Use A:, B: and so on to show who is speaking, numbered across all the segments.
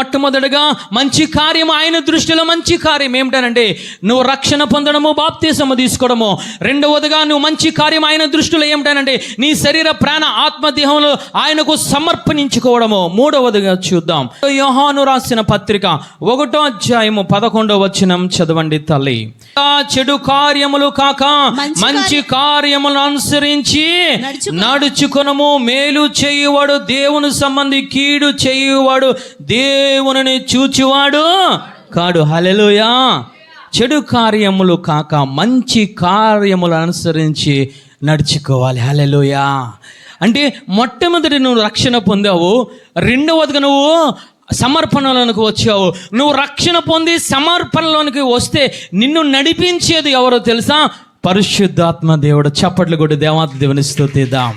A: మొట్టమొదటిగా మంచి కార్యం ఆయన దృష్టిలో మంచి కార్యం ఏమిటనంటే నువ్వు రక్షణ పొందడము బాప్తీసము తీసుకోవడము. రెండవదిగా నువ్వు మంచి కార్యం ఆయన దృష్టిలో ఏమిటనంటే నీ శరీర ప్రాణ ఆత్మదేహంలో ఆయనకు సమర్పణించుకోవడము. మూడవదిగా చూద్దాం. యోహాను రాసిన పత్రిక ఒకటో అధ్యాయము పదకొండవ వచనం చదవండి తల్లి. చెడు కార్యములు కాక
B: మంచి
A: కార్యములను అనుసరించి
B: నడుచుకొను.
A: నడుచుకొనము మేలు చేయువాడు దేవుని సంబంధి కీడు చేయువాడు దేవుని చూచివాడు కాడు. హలెలుయా చెడు కార్యములు కాక మంచి కార్యములు అనుసరించి నడుచుకోవాలి. హలెలుయా అంటే మొట్టమొదటి నువ్వు రక్షణ పొందావు. రెండవదిగా నువ్వు సమర్పణలోనికి వచ్చావు. నువ్వు రక్షణ పొంది సమర్పణలోనికి వస్తే నిన్ను నడిపించేది ఎవరో తెలుసా? పరిశుద్ధాత్మ దేవుడు. చప్పట్లు కొట్టి దేవాత దేవుని స్థుతిద్దాం.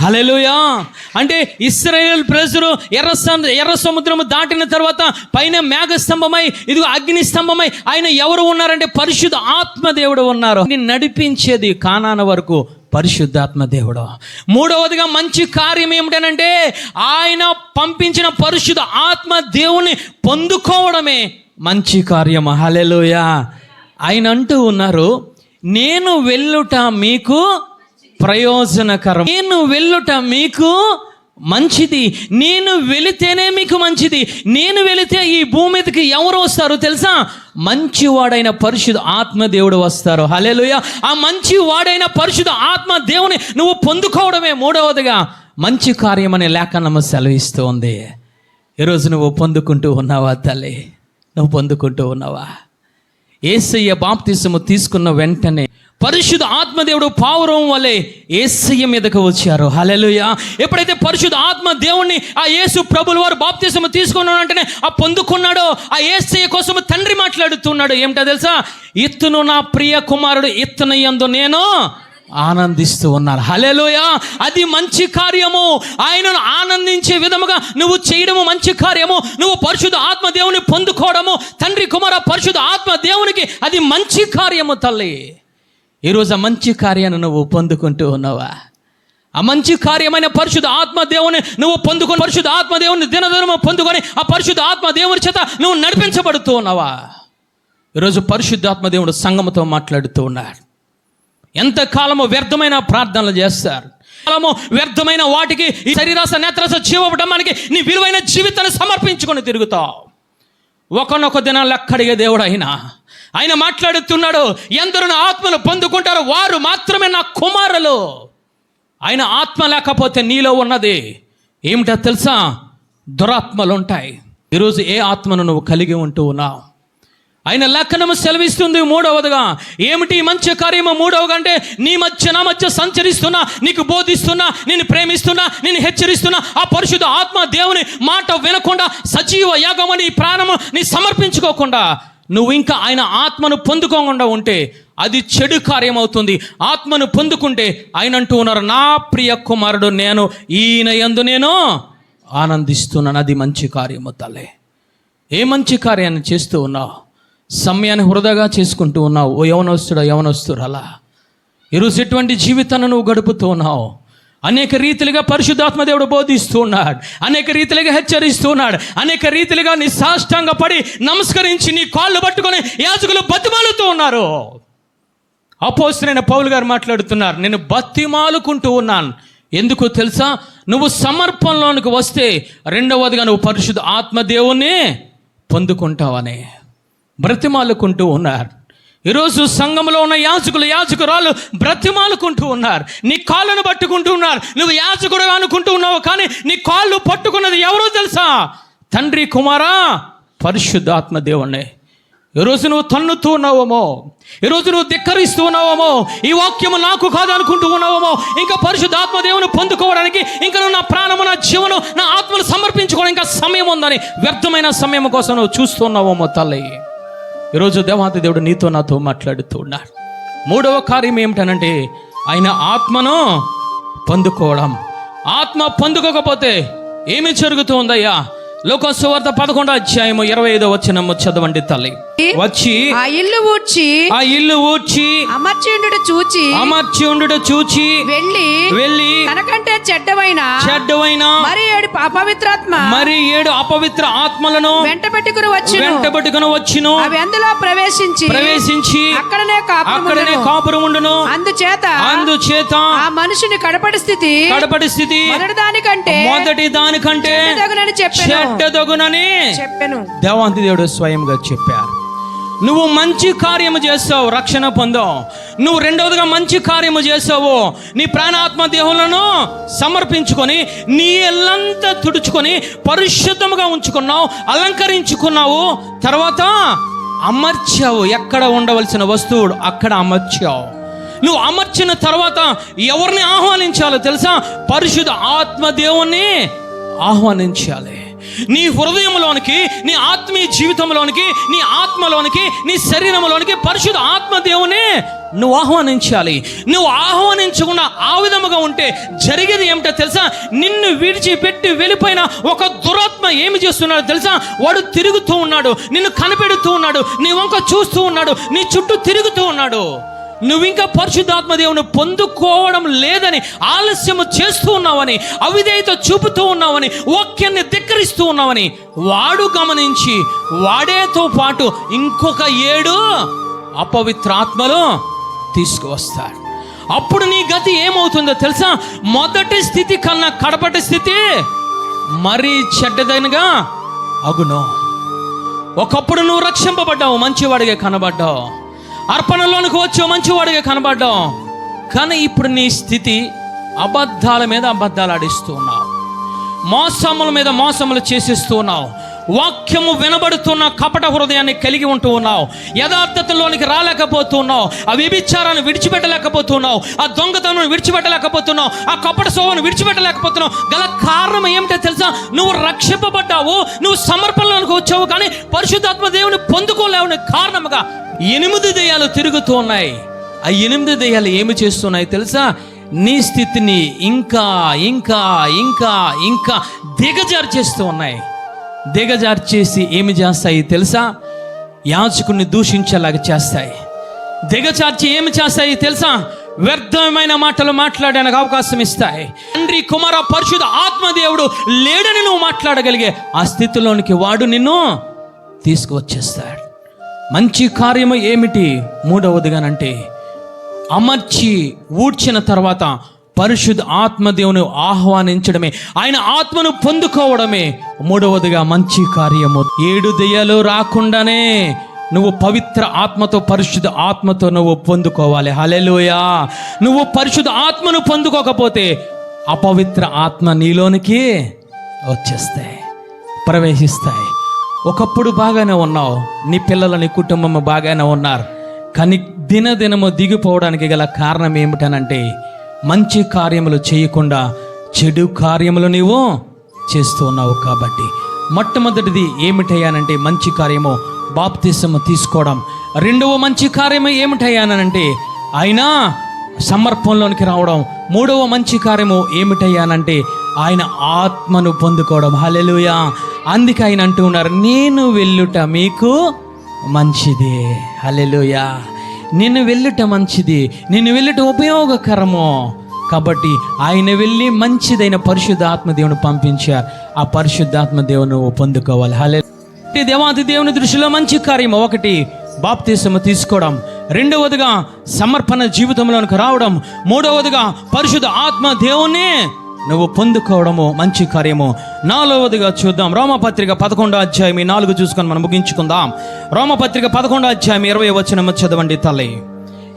A: హలెలుయా అంటే ఇస్రాయేల్ ప్రజలు ఎర్ర ఎర్ర సముద్రము దాటిన తర్వాత పైన మేఘ స్తంభమై ఇది అగ్ని స్తంభమై ఆయన ఎవరు ఉన్నారంటే పరిశుద్ధ ఆత్మదేవుడు ఉన్నారు. నడిపించేది కానాన వరకు పరిశుద్ధాత్మ దేవుడు. మూడవదిగా మంచి కార్యం ఏమిటనంటే ఆయన పంపించిన పరిశుద్ధ ఆత్మ దేవుని పొందుకోవడమే మంచి కార్యము. హలెలుయా ఆయన అంటూ ఉన్నారు నేను వెళ్ళుట మీకు ప్రయోజనకరం. నేను వెళ్ళుట మీకు మంచిది. నేను వెళితేనే మీకు మంచిది. నేను వెళితే ఈ భూమి మీదకి ఎవరు వస్తారో తెలుసా? మంచివాడైన పరిశుద్ధ ఆత్మదేవుడు వస్తారు. హలేలుయ ఆ మంచి వాడైన పరిశుద్ధ ఆత్మ దేవుని నువ్వు పొందుకోవడమే మూడవదిగా. మంచి కార్యం అనే లేఖనము సెలవిస్తోంది ఈరోజు నువ్వు పొందుకుంటూ ఉన్నావా తల్లి? నువ్వు పొందుకుంటూ ఉన్నావా? ఏసయ్య బాప్తిసము తీసుకున్న వెంటనే పరిశుద్ధ ఆత్మదేవుడు పావురం వలె ఏసయ్య మీదకు వచ్చారు. హలెలుయ ఎప్పుడైతే పరిశుద్ధ ఆత్మ దేవుణ్ణి ఆ యేసు ప్రభుల వారు బాప్తిసము తీసుకున్నాడంటేనే ఆ పొందుకున్నాడో ఆ ఏసయ్య కోసం తండ్రి మాట్లాడుతున్నాడు. ఏమిటో తెలుసా? ఇత్తును నా ప్రియ కుమారుడు ఇత్తన యందు నేను ఆనందిస్తూ ఉన్నారు. హలేలోయ అది మంచి కార్యము. ఆయనను ఆనందించే విధముగా నువ్వు చేయడము మంచి కార్యము. నువ్వు పరిశుద్ధ ఆత్మ దేవుని పొందుకోవడము. తండ్రి కుమార పరిశుద్ధ ఆత్మ దేవునికి అది మంచి కార్యము తల్లి. ఈరోజు మంచి కార్యాన్ని నువ్వు పొందుకుంటూ ఉన్నావా? ఆ మంచి కార్యమైన పరిశుద్ధ ఆత్మ దేవుని నువ్వు పొందుకొని పరిశుద్ధ ఆత్మ దేవుని దినదినము పొందుకొని ఆ పరిశుద్ధ ఆత్మ దేవుని చేత నువ్వు నడిపించబడుతూ ఉన్నావా? ఈరోజు పరిశుద్ధాత్మ దేవుడు సంగమతో మాట్లాడుతూ ఉన్నాడు. ఎంతకాలము వ్యర్థమైన ప్రార్థనలు చేస్తారు? కాలము వ్యర్థమైన వాటికి ఈ శరీరాస నేత్రస జీవపడమానికి నీ విలువైన జీవితాన్ని సమర్పించుకొని తిరుగుతావు. ఒకనొక దినాలు అక్కడిగే దేవుడు ఆయన ఆయన మాట్లాడుతున్నాడు ఎందరు నా ఆత్మను పొందుకుంటారో వారు మాత్రమే నా కుమారులు. ఆయన ఆత్మ లేకపోతే నీలో ఉన్నది ఏమిటో తెలుసా? దురాత్మలు ఉంటాయి ఈరోజు ఏ ఆత్మను నువ్వు కలిగి ఉంటూ ఉన్నావు? ఆయన లక్షణము సెలవిస్తుంది మూడవదిగా. ఏమిటి మంచి కార్యము? మూడవగా అంటే నీ మధ్య నా మధ్య సంచరిస్తున్నా నీకు బోధిస్తున్నా నేను ప్రేమిస్తున్నా నేను హెచ్చరిస్తున్నా ఆ పరిశుద్ధ ఆత్మ దేవుని మాట వినకుండా సజీవ యాగమని ప్రాణము నీ సమర్పించుకోకుండా నువ్వు ఇంకా ఆయన ఆత్మను పొందుకోకుండా ఉంటే అది చెడు కార్యం అవుతుంది ఆత్మను పొందుకుంటే ఆయన అంటూ ఉన్నారు నా ప్రియ కుమారుడు నేను ఈయన ఎందు నేను ఆనందిస్తున్నాను. అది మంచి కార్యము తల్లే. ఏ మంచి కార్యాన్ని చేస్తూ ఉన్నావు? సమయాన్ని హృదయగా చేసుకుంటూ ఉన్నావు. ఓ యవనొస్తుడా యవనొస్తుడు అలా ఈరోజు ఎటువంటి జీవితాన్ని నువ్వు గడుపుతూ ఉన్నావు. అనేక రీతిలుగా పరిశుద్ధాత్మ దేవుడు బోధిస్తూ ఉన్నాడు అనేక రీతిలుగా హెచ్చరిస్తూ ఉన్నాడు అనేక రీతిలుగా నీ సాష్టంగా పడి నమస్కరించి నీ కాళ్ళు పట్టుకొని యాజకులు బతిమాలుతూ ఉన్నారు. అపోస్తులైన పౌలు గారు మాట్లాడుతున్నారు నేను బతిమాలుకుంటూ ఉన్నాను. ఎందుకు తెలుసా? నువ్వు సమర్పణలోనికి వస్తే రెండవదిగా నువ్వు పరిశుద్ధ ఆత్మదేవుణ్ణి పొందుకుంటావని. బ్రతిమాలుకుంటూ ఉన్నారు. ఈరోజు సంఘంలో ఉన్న యాజకులు యాజకురాలు బ్రతిమాలుకుంటూ ఉన్నారు. నీ కాళ్ళను పట్టుకుంటూ ఉన్నారు. నువ్వు యాజకుడు అనుకుంటూ ఉన్నావు కానీ నీ కాళ్ళు పట్టుకున్నది ఎవరో తెలుసా? తండ్రి కుమారా పరిశుద్ధాత్మ దేవుణ్ణి. ఈరోజు నువ్వు తన్నుతూ ఉన్నావేమో? ఈరోజు నువ్వు ధిక్కరిస్తూ ఉన్నావేమో? ఈ వాక్యము నాకు కాదు అనుకుంటూ ఉన్నావేమో? ఇంకా పరిశుద్ధాత్మ దేవుని పొందుకోవడానికి ఇంకా నువ్వు నా ప్రాణము నా జీవనం నా ఆత్మను సమర్పించుకోవడానికి ఇంకా సమయం ఉందని వ్యర్థమైన సమయం కోసం నువ్వు చూస్తున్నావేమో తల్లి. ఈరోజు దేవాతి దేవుడు నీతో నాతో మాట్లాడుతూ ఉన్నాడు మూడవ కార్యం ఏమిటనంటే ఆయన ఆత్మను పొందుకోవడం. ఆత్మ పొందుకోకపోతే ఏమి జరుగుతుందయ్యా లోకోత్సవార్త పదకొండో అధ్యాయము ఇరవై ఐదో వచ్చినము చదవండి తల్లి. వచ్చి
B: ఆ ఇల్లు ఊడ్చి
A: ఆ ఇల్లు ఊడ్చి
B: అమర్చిండు చూచి
A: అమర్చి ఉండుట చూచి
B: వెళ్ళి
A: వెళ్ళి
B: తనకంటే చెడ్డమైన
A: చెడ్డవైన
B: మరి ఏడు అపవిత్రాత్మ
A: మరి ఏడు అపవిత్ర ఆత్మలను
B: వెంట పెట్టుకుని వచ్చి
A: వెంటబెట్టుకుని వచ్చును.
B: అవి అందులో ప్రవేశించి
A: ప్రవేశించి
B: అక్కడనే
A: అక్కడనే. కాపురం ఉండును
B: అందుచేత
A: అందుచేత
B: ఆ మనుషుని కడపడి స్థితి
A: కడపటి స్థితి
B: మొదటి దానికంటే
A: మొదటి దానికంటే
B: చెడ్డదగునని చెప్పాను.
A: దేవాంతి దేవుడు స్వయంగా చెప్పారు. నువ్వు మంచి కార్యము చేస్తావు రక్షణ పొందావు. నువ్వు రెండవదిగా మంచి కార్యము చేస్తావు. నీ ప్రాణాత్మ దేహులను సమర్పించుకొని నీ ఎల్లంతా తుడుచుకొని పరిశుద్ధముగా ఉంచుకున్నావు అలంకరించుకున్నావు. తర్వాత అమర్చావు. ఎక్కడ ఉండవలసిన వస్తువుడు అక్కడ అమర్చావు. నువ్వు అమర్చిన తర్వాత ఎవరిని ఆహ్వానించాలో తెలుసా? పరిశుద్ధ ఆత్మ దేవుణ్ణి ఆహ్వానించాలి. నీ హృదయంలోనికి నీ ఆత్మీయ జీవితంలోనికి నీ ఆత్మలోనికి నీ శరీరంలోనికి పరిశుద్ధ ఆత్మదేవునే నువ్వు ఆహ్వానించాలి. నువ్వు ఆహ్వానించకుండా ఆ విధముగా ఉంటే జరిగేది ఏమిటో తెలుసా? నిన్ను విడిచిపెట్టి వెళ్ళిపోయిన ఒక దురాత్మ ఏమి చేస్తున్నాడో తెలుసా? వాడు తిరుగుతూ ఉన్నాడు నిన్ను కనిపెడుతూ ఉన్నాడు నీ వంక చూస్తూ ఉన్నాడు నీ చుట్టూ తిరుగుతూ ఉన్నాడు. నువ్వు ఇంకా పరిశుద్ధాత్మ దేవుని పొందుకోవడం లేదని ఆలస్యము చేస్తూ ఉన్నావని అవిధేయత చూపుతూ ఉన్నావని వాక్యాన్ని ధిక్కరిస్తూ ఉన్నావని వాడు గమనించి వాడేతో పాటు ఇంకొక ఏడు అపవిత్రాత్మలు తీసుకువస్తాడు. అప్పుడు నీ గతి ఏమవుతుందో తెలుసా? మొదటి స్థితి కన్నా కడపటి స్థితి మరీ చెడ్డదైనగా అగును. ఒకప్పుడు నువ్వు రక్షింపబడ్డావు మంచివాడిగా కనబడ్డావు. అర్పణలోనికి వచ్చావు మంచివాడిగా కనబడ్డాం. కానీ ఇప్పుడు నీ స్థితి అబద్ధాల మీద అబద్ధాలు ఆడిస్తూ ఉన్నావు. మోసముల మీద మోసములు చేసిస్తూ ఉన్నావు. వాక్యము వినబడుతున్న కపట హృదయాన్ని కలిగి ఉంటూ ఉన్నావు. యథార్థతలోనికి రాలేకపోతున్నావు. ఆ వ్యభిచారాన్ని విడిచిపెట్టలేకపోతున్నావు. ఆ దొంగతనం విడిచిపెట్టలేకపోతున్నావు. ఆ కపట శోభను విడిచిపెట్టలేకపోతున్నావు. గల కారణం ఏమిటో తెలుసా? నువ్వు రక్షింపబడ్డావు. నువ్వు సమర్పణలోనికి వచ్చావు. కానీ పరిశుద్ధాత్మ దేవుని పొందుకోలేవని కారణముగా ఎనిమిది దెయ్యాలు తిరుగుతూ ఉన్నాయి. ఆ ఎనిమిది దెయ్యాలు ఏమి చేస్తున్నాయి తెలుసా? నీ స్థితిని ఇంకా ఇంకా ఇంకా ఇంకా దిగజార్చేస్తూ ఉన్నాయి. దిగజార్చేసి ఏమి చేస్తాయి తెలుసా? యాచకుని దూషించేలాగా చేస్తాయి. దిగజార్చి ఏమి చేస్తాయి తెలుసా? వ్యర్థమైన మాటలు మాట్లాడడానికి అవకాశం ఇస్తాయి. తండ్రి కుమార పరిశుద్ధ ఆత్మదేవుడు లేడని నువ్వు మాట్లాడగలిగే ఆ స్థితిలోనికి వాడు నిన్ను తీసుకువచ్చేస్తాడు. మంచి కార్యము ఏమిటి? మూడవదిగానంటే అమర్చి ఊడ్చిన తర్వాత పరిశుద్ధ ఆత్మదేవుని ఆహ్వానించడమే ఆయన ఆత్మను పొందుకోవడమే మూడవదిగా మంచి కార్యము. ఏడు దెయ్యాలు రాకుండానే నువ్వు పవిత్ర ఆత్మతో పరిశుద్ధ ఆత్మతో నువ్వు పొందుకోవాలి. హలెలుయా నువ్వు పరిశుద్ధ ఆత్మను పొందుకోకపోతే అపవిత్ర ఆత్మ నీలోనికి వచ్చేస్తాయి ప్రవేశిస్తాయి. ఒకప్పుడు బాగానే ఉన్నావు. నీ పిల్లలు నీ కుటుంబం బాగానే ఉన్నారు. కానీ దినదినము దిగిపోవడానికి గల కారణం ఏమిటనంటే మంచి కార్యములు చేయకుండా చెడు కార్యములు నీవు చేస్తూ ఉన్నావు కాబట్టి. మొట్టమొదటిది ఏమిటయ్యానంటే మంచి కార్యము బాప్తిసము తీసుకోవడం. రెండవ మంచి కార్యము ఏమిటయ్యానంటే అయినా సమర్పంలోనికి రావడం. మూడవ మంచి కార్యము ఏమిటయ్యానంటే ఆయన ఆత్మను పొందుకోవడం. హలెలుయా అందుకే ఆయన అంటూ ఉన్నారు నేను వెళ్ళుట మీకు మంచిది. హలెలుయా నిన్ను వెళ్ళుట మంచిది. నిన్ను వెళ్ళుట ఉపయోగకరము. కాబట్టి ఆయన వెళ్ళి మంచిదైన పరిశుద్ధాత్మ దేవుని పంపించారు ఆ పరిశుద్ధాత్మ దేవుని పొందుకోవాలి. హలే దేవాది దేవుని దృష్టిలో మంచి కార్యము. ఒకటి బాప్తీసము తీసుకోవడం. రెండవదిగా సమర్పణ జీవితంలోనికి రావడం. మూడవదిగా పరిశుద్ధ ఆత్మ దేవుణ్ణి నువ్వు పొందుకోవడము మంచి కార్యము. నాలుగవదిగా చూద్దాం. రోమపత్రిక పదకొండో అధ్యాయం నాలుగు చూసుకొని మనం ముగించుకుందాం. రోమపత్రిక పదకొండో అధ్యాయం ఇరవై వచ్చిన చదవండి తల్లి.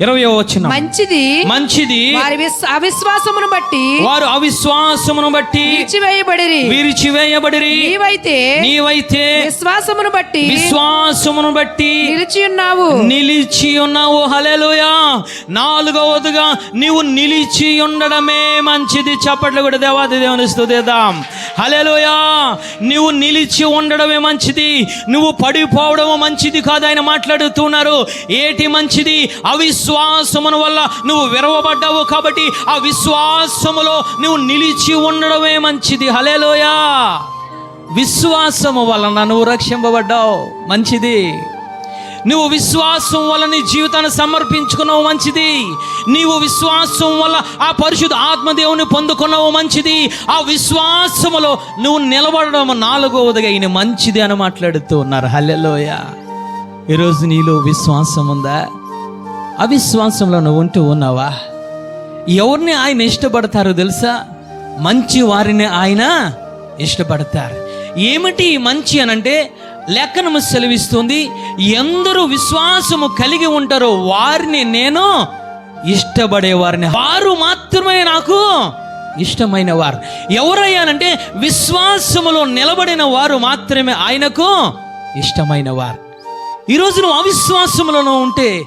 A: ఇరవై వచ్చిన
B: మంచిది.
A: మంచిది.
B: వారి విస్- అవిశ్వాసమును బట్టి
A: వారు అవిశ్వాసమును బట్టి
B: విడిచివేయబడిరి
A: విరిచివేయబడిరి.
B: నీవైతే
A: నీవైతే
B: విశ్వాసమును బట్టి
A: విశ్వాసమును బట్టి
B: నిలిచి ఉన్నావు.
A: నిలిచి ఉన్నావు. హలెలుయా నాలుగవదిగా నీవు నిలిచి ఉండడమే మంచిది. చప్పట్లు కూడా దేవాది దేవుని స్తుతిద్దాం హలెలుయా నువ్వు నిలిచి ఉండడమే మంచిది. నువ్వు పడిపోవడము మంచిది కాదు. ఆయన మాట్లాడుతున్నారు. ఏటి మంచిది? విశ్వాసమును వల్ల నువ్వు విరవబడ్డావు కాబట్టి ఆ విశ్వాసములో నువ్వు నిలిచి ఉండడమే మంచిది. హలేలోయా విశ్వాసము వలన నువ్వు రక్షింపబడ్డావు. మంచిది. నువ్వు విశ్వాసం వల్ల నీ జీవితాన్ని సమర్పించుకున్నావు. మంచిది. నీవు విశ్వాసం వల్ల ఆ పరిశుద్ధ ఆత్మదేవుని పొందుకున్నావు. మంచిది. ఆ విశ్వాసములో నువ్వు నిలబడడం నాలుగవదిగా ఈయన మంచిది అని మాట్లాడుతూ ఉన్నారు. హల్లెలోయ. ఈరోజు నీలో విశ్వాసం ఉందా? అవిశ్వాసంలో నువ్వు ఉంటూ ఉన్నావా? ఎవరిని ఆయన ఇష్టపడతారో తెలుసా? మంచి వారిని ఆయన ఇష్టపడతారు. ఏమిటి మంచి అని అంటే లేఖనము సెలవిస్తుంది ఎందరూ విశ్వాసము కలిగి ఉంటారో వారిని నేను ఇష్టపడే వారిని. వారు మాత్రమే నాకు ఇష్టమైన వారు. ఎవరయ్యానంటే విశ్వాసములో నిలబడిన వారు మాత్రమే ఆయనకు ఇష్టమైన వారు. ఈరోజు నువ్వు అవిశ్వాసములను ఉంటే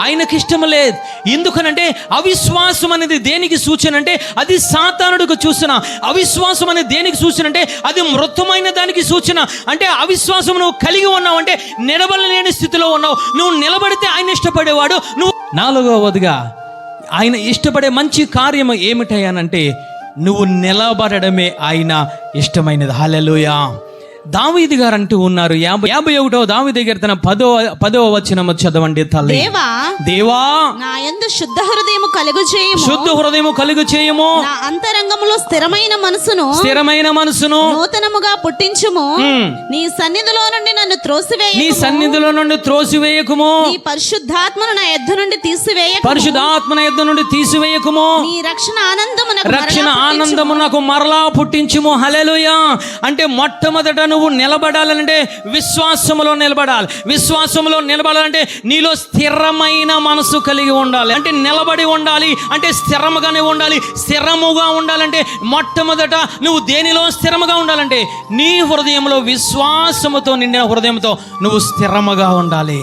A: ఆయనకి ఇష్టం లేదు. ఎందుకనంటే అవిశ్వాసం అనేది దేనికి సూచన అంటే అది సాతానుడికి చూసిన. అవిశ్వాసం అనేది దేనికి సూచన అంటే అది మృతమైన దానికి సూచన. అంటే అవిశ్వాసం నువ్వు కలిగి ఉన్నావు అంటే నిలబడలేని స్థితిలో ఉన్నావు. నువ్వు నిలబడితే ఆయన ఇష్టపడేవాడు. నువ్వు నాలుగవదిగా ఆయన ఇష్టపడే మంచి కార్యం ఏమిటయ్యానంటే నువ్వు నిలబడడమే ఆయన ఇష్టమైనది. హాలెలుయా దావీది గారు అంటూ ఉన్నారు. యాభై యాభై ఒకటో దావీది గారు తన పదో పదవ వచనము చదవండి తల్లి.
C: దేవా
A: దేవా
C: నా యందు శుద్ధ హృదయము కలుగు చేయము.
A: శుద్ధ హృదయము కలుగు చేయము.
C: నా అంతరంగములో స్థిరమైన మనసును
A: స్థిరమైన మనసును
C: నూతనముగా పుట్టించుము. నీ సన్నిధిలో నుండి నన్ను త్రోసివేయ
A: నీ సన్నిధిలో నుండి త్రోసివేయకుము.
C: నీ పరిశుద్ధాత్మను నా ఎద్దు నుండి తీసివేయ
A: పరిశుద్ధాత్మన యుద్ధ నుండి తీసివేయకుము.
C: నీ రక్షణ ఆనందము నాకు
A: రక్షణ
C: మరలా పుట్టించుము.
A: ఆనందము నాకు మరలా పుట్టించుము. హలెలుయా అంటే మొట్టమొదట నువ్వు నిలబడాలంటే విశ్వాసములో నిలబడాలి. విశ్వాసములో నిలబడాలంటే నీలో స్థిరమైన మనసు కలిగి ఉండాలి. అంటే నిలబడి ఉండాలి అంటే స్థిరముగానే ఉండాలి. స్థిరముగా ఉండాలంటే మొట్టమొదట నువ్వు దేనిలో స్థిరముగా ఉండాలంటే నీ హృదయంలో విశ్వాసముతో నిండిన హృదయంతో నువ్వు స్థిరముగా ఉండాలి.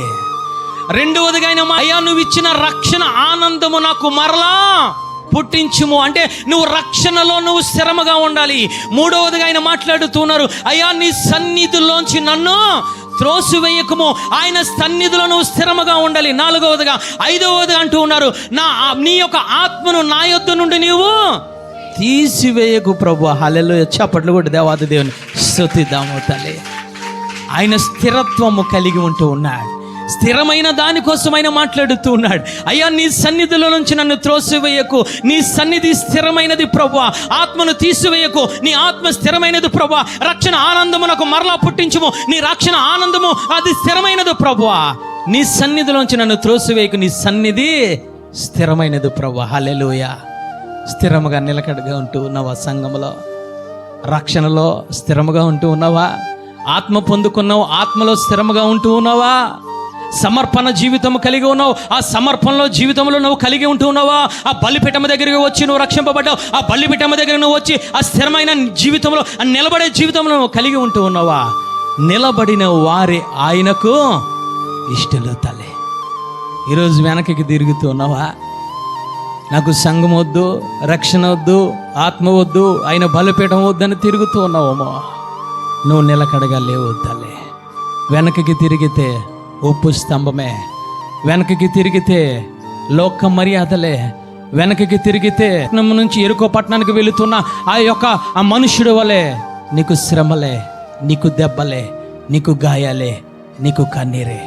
A: రెండవదిగా ఆయన అయ్యా నువ్వు ఇచ్చిన రక్షణ ఆనందము నాకు మరలా పుట్టించుము. అంటే నువ్వు రక్షణలో నువ్వు స్థిరముగా ఉండాలి. మూడవదిగా ఆయన మాట్లాడుతున్నారు అయ్యా నీ సన్నిధిలోంచి నన్ను త్రోసివేయకము. ఆయన సన్నిధిలో నువ్వు స్థిరముగా ఉండాలి. నాలుగవదిగా ఐదవదిగా అంటూ ఉన్నారు నా నీ యొక్క ఆత్మను నా యొద్ద నుండి నీవు తీసివేయకు ప్రభు. హలెలు చప్పట్లు కూడా దేవాది దేవుని స్తుతిద్దాము తల్లి. ఆయన స్థిరత్వము కలిగి ఉంటూ ఉన్నాడు. స్థిరమైన దానికోసం ఆయన మాట్లాడుతూ ఉన్నాడు. అయ్యా నీ సన్నిధిలో నుంచి నన్ను త్రోసివేయకు. నీ సన్నిధి స్థిరమైనది ప్రభా ఆత్మను తీసివేయకు. నీ ఆత్మ స్థిరమైనది ప్రభా రక్షణ ఆనందము నాకు మరలా పుట్టించుము. నీ రక్షణ ఆనందము అది స్థిరమైనది ప్రభా నీ సన్నిధిలోంచి నన్ను త్రోసివేయకు. నీ సన్నిధి స్థిరమైనది ప్రభా హల్లెలూయా. స్థిరముగా నిలకడగా ఉంటూ ఉన్నావా సంఘములో? రక్షణలో స్థిరముగా ఉంటూ ఉన్నావా? ఆత్మ పొందుకున్నావు ఆత్మలో స్థిరముగా ఉంటూ ఉన్నావా? సమర్పణ జీవితం కలిగి ఉన్నావు. ఆ సమర్పణలో జీవితంలో నువ్వు కలిగి ఉంటూ ఉన్నావా? ఆ బలిపీఠం దగ్గరికి వచ్చి నువ్వు రక్షింపబడ్డావు. ఆ బలిపీఠం దగ్గర నువ్వు వచ్చి ఆ స్థిరమైన జీవితంలో ఆ నిలబడే జీవితంలో నువ్వు కలిగి ఉంటూ ఉన్నావా? నిలబడిన వారి ఆయనకు ఇష్టలు తలే. ఈరోజు వెనకకి తిరుగుతూ ఉన్నావా? నాకు సంఘం వద్దు రక్షణ వద్దు ఆత్మ వద్దు ఆయన బలిపీఠం వద్దని తిరుగుతూ ఉన్నావేమో నువ్వు నిలకడగా లేవు తల్లి వెనకకి తిరిగితే ఉప్పు స్తంభమే. వెనకకి తిరిగితే లోక మర్యాదలే. వెనకకి తిరిగితే పట్నం నుంచి ఎరుకో పట్టణానికి వెళుతున్న ఆ యొక్క ఆ మనుషుడు వలె నీకు శ్రమలే నీకు దెబ్బలే నీకు గాయాలే నీకు కన్నీరే.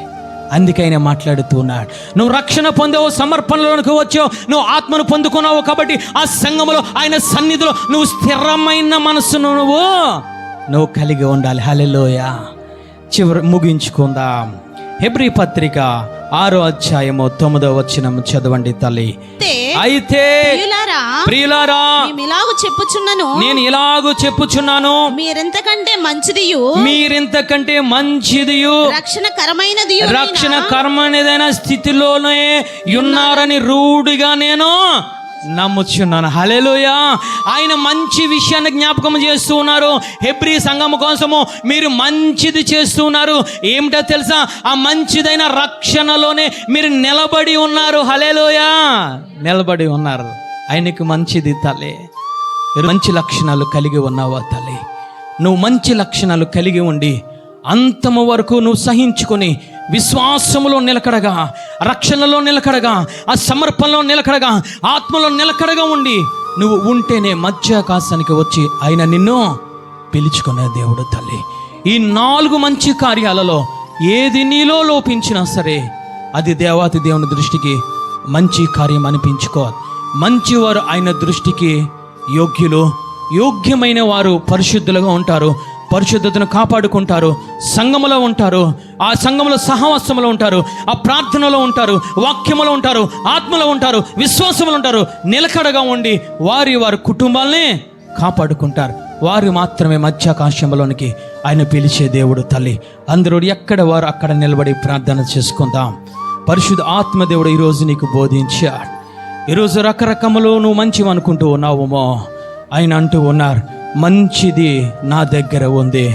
A: అందుకైనా మాట్లాడుతున్నాడు నువ్వు రక్షణ పొందావు సమర్పణలోనికి వచ్చావు నువ్వు ఆత్మను పొందుకున్నావు కాబట్టి ఆ సంఘములో ఆయన సన్నిధిలో నువ్వు స్థిరమైన మనస్సును నువ్వు నువ్వు కలిగి ఉండాలి. హలెలోయ చివరి ముగించుకుందాం. హెబ్రి పత్రిక ఆరో అధ్యాయము తొమ్మిదో వచనం చదవండి తల్లి.
C: అయితే ప్రియులారా ఇలాగ చెప్పుచున్నాను.
A: నేను ఇలాగూ చెప్పుచున్నాను.
C: మీరెంతకంటే మంచిదియు.
A: మీరింతకంటే మంచిదియు.
C: రక్షణ కరమైనది
A: రక్షణ కర్మ అనేదైన స్థితిలోనే ఉన్నారని రూఢిగా నేను నమ్ముచున్నాను. హలెలుయా ఆయన మంచి విషయాన్ని జ్ఞాపకం చేస్తూ ఉన్నారు. హెబ్రి సంఘం కోసము మీరు మంచిది చేస్తూ ఉన్నారు. ఏమిటో తెలుసా? ఆ మంచిదైన రక్షణలోనే మీరు నిలబడి ఉన్నారు. హలేలోయా నిలబడి ఉన్నారు. ఆయనకి మంచిది తలే. మంచి లక్షణాలు కలిగి ఉన్నావా తల్లి నువ్వు మంచి లక్షణాలు కలిగి ఉండి అంతము వరకు నువ్వు సహించుకొని విశ్వాసములో నిలకడగా రక్షణలో నిలకడగా ఆ సమర్పణలో నిలకడగా ఆత్మలో నిలకడగా ఉండి నువ్వు ఉంటేనే మధ్యాకాశానికి వచ్చి ఆయన నిన్ను పిలుచుకునే దేవుడు తల్లి. ఈ నాలుగు మంచి కార్యాలలో ఏది నీలో లోపించినా సరే అది దేవాతి దేవుని దృష్టికి మంచి కార్యం అనిపించుకో మంచివారు ఆయన దృష్టికి యోగ్యులు యోగ్యమైన వారు పరిశుద్ధులుగా ఉంటారు. పరిశుద్ధతను కాపాడుకుంటారు సంఘములో ఉంటారు ఆ సంఘములో సహవాసములో ఉంటారు ఆ ప్రార్థనలో ఉంటారు వాక్యములో ఉంటారు ఆత్మలో ఉంటారు విశ్వాసములో ఉంటారు నిలకడగా ఉండి వారి వారి కుటుంబాలనే కాపాడుకుంటారు. వారు మాత్రమే మధ్యాకాశంలోనికి ఆయన పిలిచే దేవుడు తల్లి. అందరూ ఎక్కడ వారు అక్కడ నిలబడి ప్రార్థన చేసుకుందాం. పరిశుద్ధ ఆత్మదేవుడు ఈరోజు నీకు బోధించాడు. ఈరోజు రకరకములు నువ్వు మంచివి అనుకుంటూ ఉన్నావుమో. ఆయన అంటూ ఉన్నారు మంచిది నా దగ్గర ఉంది.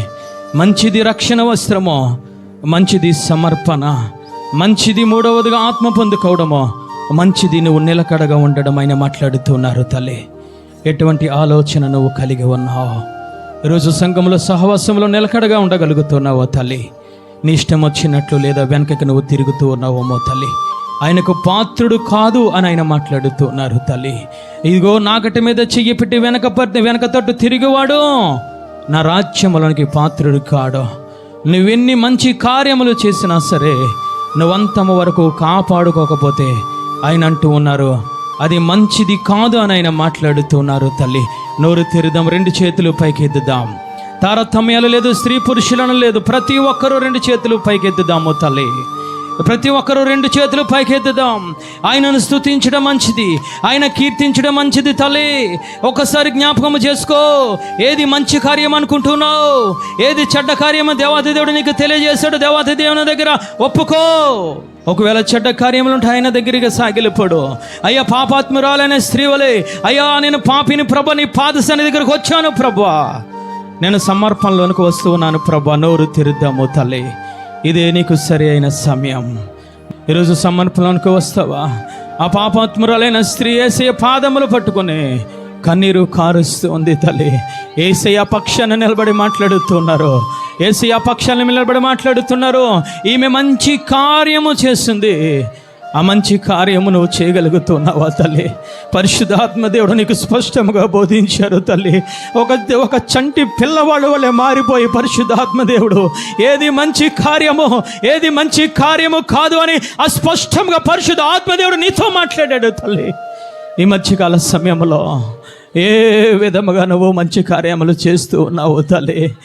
A: మంచిది రక్షణ వస్త్రము మంచిది సమర్పణ మంచిది మూడవదిగా ఆత్మ పొందుకోవడమో మంచిది నువ్వు నిలకడగా ఉండడం ఆయన మాట్లాడుతున్నారు తల్లి. ఎటువంటి ఆలోచన నువ్వు కలిగి ఉన్నావు? ఈరోజు సంఘంలో సహవాసంలో నిలకడగా ఉండగలుగుతున్నావో తల్లి? నీ ఇష్టం వచ్చినట్లు లేదా వెనకకి నువ్వు తిరుగుతూ ఉన్నావేమో తల్లి? ఆయనకు పాత్రుడు కాదు అని ఆయన మాట్లాడుతున్నారు తల్లి. ఇదిగో నాగటి మీద చెయ్యి పెట్టి వెనక పట్టి వెనక తట్టు తిరిగివాడు. నా రాజ్యములోనికి పాత్రుడు కాడు. నువ్వెన్ని మంచి కార్యములు చేసినా సరే నువ్వంతము వరకు కాపాడుకోకపోతే ఆయన అంటూ ఉన్నారు. అది మంచిది కాదు అని ఆయన మాట్లాడుతున్నారు తల్లి. నోరు తెరుదాం రెండు చేతులు పైకెద్దుదాం తారతమ్యాలు లేదు స్త్రీ పురుషులను లేదు ప్రతి ఒక్కరూ రెండు చేతులు పైకెత్తుదాము తల్లి. ప్రతి ఒక్కరూ రెండు చేతులు పైకెత్తుదాం. ఆయనను స్తుతించడం మంచిది. ఆయన కీర్తించడం మంచిది తల్లి. ఒకసారి జ్ఞాపకం చేసుకో. ఏది మంచి కార్యం అనుకుంటున్నావు? ఏది చెడ్డ కార్యము దేవాతి దేవుడు నీకు తెలియజేశాడు. దేవాతి దేవుని దగ్గర ఒప్పుకో. ఒకవేళ చెడ్డ కార్యములు ఉంటే ఆయన దగ్గరికి సాగిలిపోడు. అయ్యా పాపాత్మురాలైన స్త్రీవలే అయ్యా నేను పాపిని ప్రభ నీ పాదశాని దగ్గరకు వచ్చాను ప్రభా. నేను సమర్పణలోనికి వస్తున్నాను ప్రభా. నోరు తెరుద్దాము తల్లి. ఇదే నీకు సరి అయిన సమయం. ఈరోజు సమర్పణకు వస్తావా? ఆ పాపాత్మురాలైన స్త్రీ ఏసయ్య పాదములు పట్టుకొని కన్నీరు కారుస్తూ ఉంది తల్లి. ఏసయ్య పక్షాన్ని నిలబడి మాట్లాడుతున్నారు. ఏసయ్య పక్షాన్ని నిలబడి మాట్లాడుతున్నారు. ఈమె మంచి కార్యము చేస్తుంది. ఆ మంచి కార్యము నువ్వు చేయగలుగుతున్నావా తల్లి. పరిశుద్ధాత్మ దేవుడు నీకు స్పష్టంగా బోధించారు తల్లి. ఒక ఒక చంటి పిల్లవాడు వలె మారిపోయి పరిశుద్ధాత్మ దేవుడు. ఏది మంచి కార్యము ఏది మంచి కార్యము కాదు అని అస్పష్టంగా పరిశుద్ధ ఆత్మదేవుడు నీతో మాట్లాడాడు తల్లి. ఈ మధ్యకాల సమయంలో ఏ విధముగా నువ్వు మంచి కార్యములు చేస్తూ ఉన్నావు తల్లి?